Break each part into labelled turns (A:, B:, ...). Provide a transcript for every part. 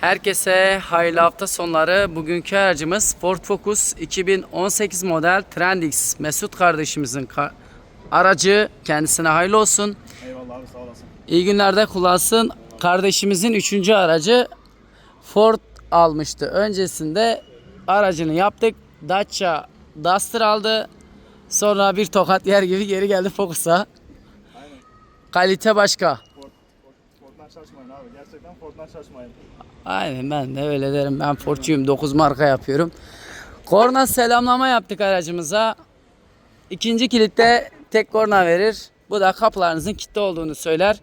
A: Herkese hayırlı hafta sonları. Bugünkü aracımız Ford Focus 2018 model Trendix. Mesut kardeşimizin ka- aracı. Kendisine hayırlı olsun.
B: Eyvallah abi sağ olasın.
A: İyi günlerde kullansın. Kardeşimizin üçüncü aracı Ford almıştı. Öncesinde aracını yaptık. Dacia Duster aldı. Sonra bir tokat yer gibi geri geldi Focus'a.
B: Aynen.
A: Kalite başka.
B: Şaşmayın abi. Gerçekten Ford'dan şaşmayın.
A: Aynen ben de öyle derim. Ben Ford'cuyum. 9 marka yapıyorum. Korna selamlama yaptık aracımıza. İkinci kilitte tek korna verir. Bu da kapılarınızın kilitli olduğunu söyler.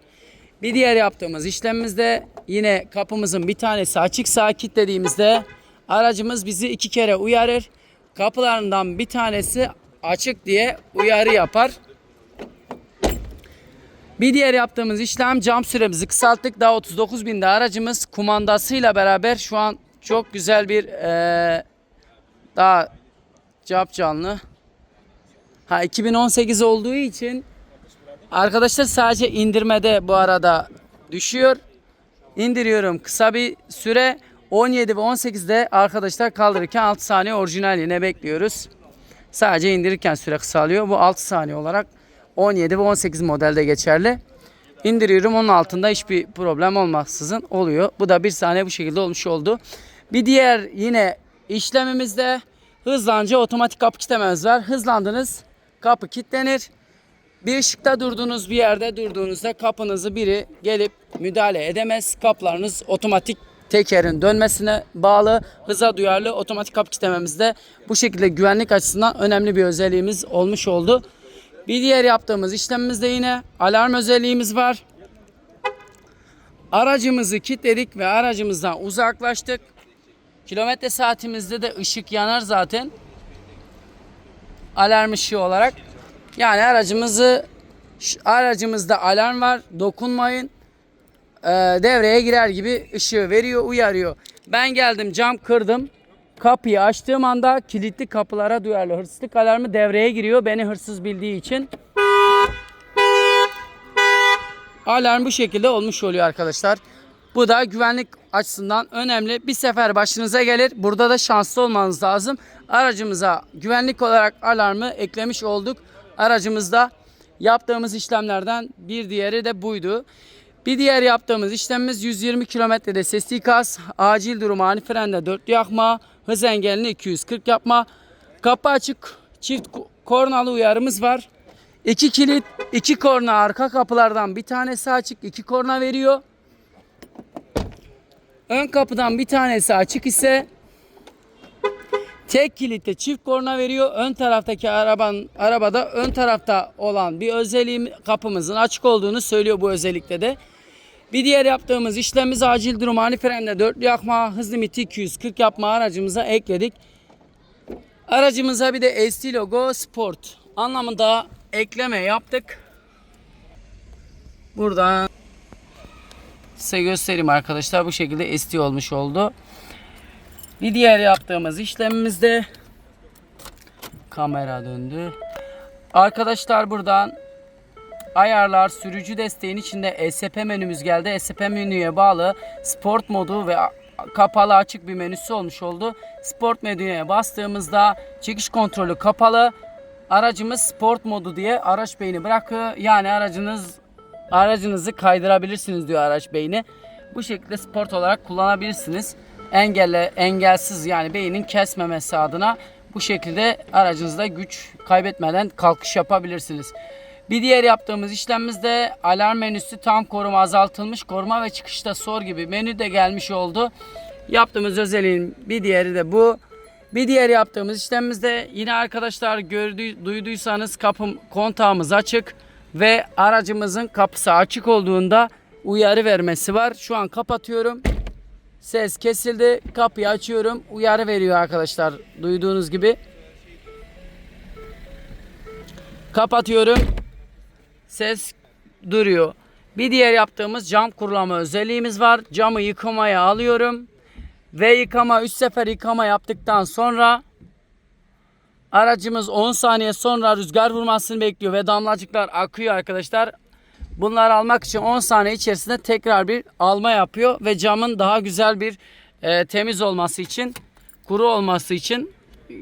A: Bir diğer yaptığımız işlemimizde yine kapımızın bir tanesi açıksa kilitlediğimizde aracımız bizi iki kere uyarır. Kapılarından bir tanesi açık diye uyarı yapar. Bir diğer yaptığımız işlem cam süremizi kısalttık. Daha 39 binde aracımız kumandasıyla beraber şu an çok güzel bir eee daha cap canlı. Ha 2018 olduğu için arkadaşlar sadece indirmede bu arada düşüyor. İndiriyorum kısa bir süre 17 ve 18'de arkadaşlar kaldırırken 6 saniye orijinal yine bekliyoruz. Sadece indirirken süre kısalıyor. Bu 6 saniye olarak 17 ve 18 modelde geçerli. İndiriyorum onun altında hiçbir problem olmaksızın oluyor. Bu da bir saniye bu şekilde olmuş oldu. Bir diğer yine işlemimizde hızlanınca otomatik kapı kilitlememiz var. Hızlandınız kapı kilitlenir. Bir ışıkta durduğunuz bir yerde durduğunuzda kapınızı biri gelip müdahale edemez. Kapılarınız otomatik tekerin dönmesine bağlı hıza duyarlı otomatik kapı kilitlememizde bu şekilde güvenlik açısından önemli bir özelliğimiz olmuş oldu. Bir diğer yaptığımız işlemimizde yine alarm özelliğimiz var. Aracımızı kilitledik ve aracımızdan uzaklaştık. Kilometre saatimizde de ışık yanar zaten. Alarm ışığı olarak. Yani aracımızı aracımızda alarm var. Dokunmayın. Ee, devreye girer gibi ışığı veriyor, uyarıyor. Ben geldim cam kırdım. Kapıyı açtığım anda kilitli kapılara duyarlı hırsızlık alarmı devreye giriyor. Beni hırsız bildiği için. Alarm bu şekilde olmuş oluyor arkadaşlar. Bu da güvenlik açısından önemli. Bir sefer başınıza gelir. Burada da şanslı olmanız lazım. Aracımıza güvenlik olarak alarmı eklemiş olduk. Aracımızda yaptığımız işlemlerden bir diğeri de buydu. Bir diğer yaptığımız işlemimiz 120 kilometrede sesli ikaz, acil durum ani frende dörtlü yakma, hız engelini 240 yapma, kapı açık çift ko- kornalı uyarımız var. İki kilit, iki korna arka kapılardan bir tanesi açık, iki korna veriyor. Ön kapıdan bir tanesi açık ise tek kilitte çift korna veriyor. Ön taraftaki arabanın arabada ön tarafta olan bir özelliğim kapımızın açık olduğunu söylüyor bu özellikle de. Bir diğer yaptığımız işlemimiz acil durum ani frende dörtlü yakma, hız limiti 240 yapma aracımıza ekledik. Aracımıza bir de ST logo Sport anlamında ekleme yaptık. Buradan size göstereyim arkadaşlar. Bu şekilde ST olmuş oldu. Bir diğer yaptığımız işlemimizde kamera döndü. Arkadaşlar buradan ayarlar sürücü desteğin içinde ESP menümüz geldi. ESP menüye bağlı sport modu ve kapalı açık bir menüsü olmuş oldu. Sport menüye bastığımızda çıkış kontrolü kapalı. Aracımız sport modu diye araç beyni bırakıyor. Yani aracınız aracınızı kaydırabilirsiniz diyor araç beyni. Bu şekilde sport olarak kullanabilirsiniz. Engelle engelsiz yani beynin kesmemesi adına bu şekilde aracınızda güç kaybetmeden kalkış yapabilirsiniz. Bir diğer yaptığımız işlemimizde alarm menüsü tam koruma azaltılmış koruma ve çıkışta sor gibi menü de gelmiş oldu. Yaptığımız özelliğin bir diğeri de bu. Bir diğer yaptığımız işlemimizde yine arkadaşlar gördü, duyduysanız kapım kontağımız açık ve aracımızın kapısı açık olduğunda uyarı vermesi var. Şu an kapatıyorum. Ses kesildi. Kapıyı açıyorum. Uyarı veriyor arkadaşlar. Duyduğunuz gibi. Kapatıyorum. Ses duruyor. Bir diğer yaptığımız cam kurulama özelliğimiz var. Camı yıkamaya alıyorum. Ve yıkama 3 sefer yıkama yaptıktan sonra aracımız 10 saniye sonra rüzgar vurmasını bekliyor ve damlacıklar akıyor arkadaşlar. Bunları almak için 10 saniye içerisinde tekrar bir alma yapıyor ve camın daha güzel bir e, temiz olması için, kuru olması için